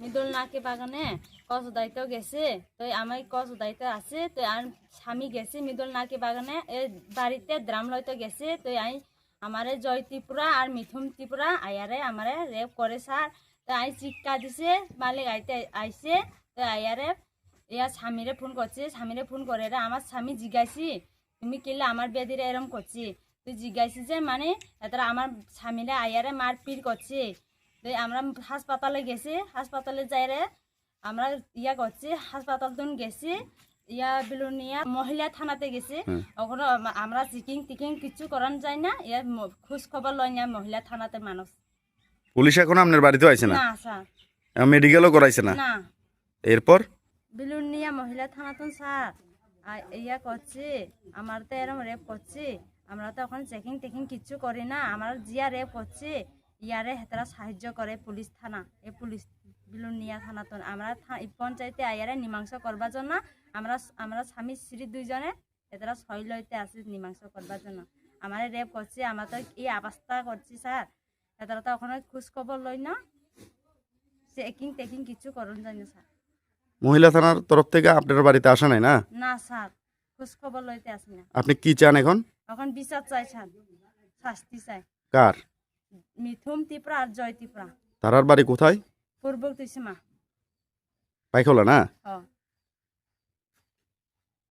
মিদুল নাকি বাগানে কচ উদাইতে গেছে। তো আমি কচ উদাইতে আছে। তো আর স্বামী গেছে মিদুল নাকি বাগানে। এ বাড়িতে দ্রাম লইতে গেছে। তো আই আমারে জয় ত্রিপুরা আর মিথুন ত্রিপুরা আয়ারে আমারে রেপ করে সার তো আই চিৎকার দিছে, মালিক আইতে আইছে। তো আয়ারে ইয়া স্বামীরে ফোন করছে। স্বামীরে ফোন করে রে আমার স্বামী জিজ্ঞাসি তুমি কিলে আমার বেদিরে এরম করছি? তুই জিজ্ঞাসি যে মানে তারা আমার স্বামীরা আয়ারে মারপিট করছে। আমরা হাসপাতালে গেছি হাসপাতালে যাই রে আমরা ইয়া করছি হাসপাতাল গেছি ইয়া বিলুনিয়া মহিলা থানাতে গেছি। ওখানে আমরা চিকিং টিকিং কিছু করান যায় না ইয়া খোঁজ খবর লয় না মহিলা থানাতে মানুষ। পুলিশ এখন আপনার বাড়িতেও আইছে না? স্যার। মেডিকেলও করাইছে না? এরপর? বিলুনিয়া মহিলা থানাতন স্যার। আর ইয়া করছে আমার তো এরম রেপ করছে আমরা তো এখন চেকিং টেকিং কিচ্ছু করি না আমার জিয়া রেপ করছে। ইয়ারে হেতারা সাহায্য করে পুলিশ থানা। এই পুলিশ বিলুনিয়া থানাতন আমরা থা- এই পঞ্চায়েতে আয়ারে মীমাংসা করবার জন্য আমরা আমরা স্বামী স্ত্রী দুইজনে এতারা সই লইতে আসি মীমাংসা করবার জন্য আমার রেপ করছে আমরা তো এই অবস্থা করছি স্যার এতারা তো ওখানে খোঁজ খবর লই না। চেকিং টেকিং কিছু করুন জানি না, স্যার মহিলা থানার তরফ থেকে আপনার বাড়িতে আসা নাই না? না স্যার খোঁজ খবর লইতে আসি না। আপনি কি চান এখন? এখন বিচার চাই স্যার শাস্তি চাই। কার? মিথুম ত্রিপুরা আর জয় ত্রিপুরা। তারার বাড়ি কোথায়? পূর্ব ত্রিসীমা। পাইখলা না?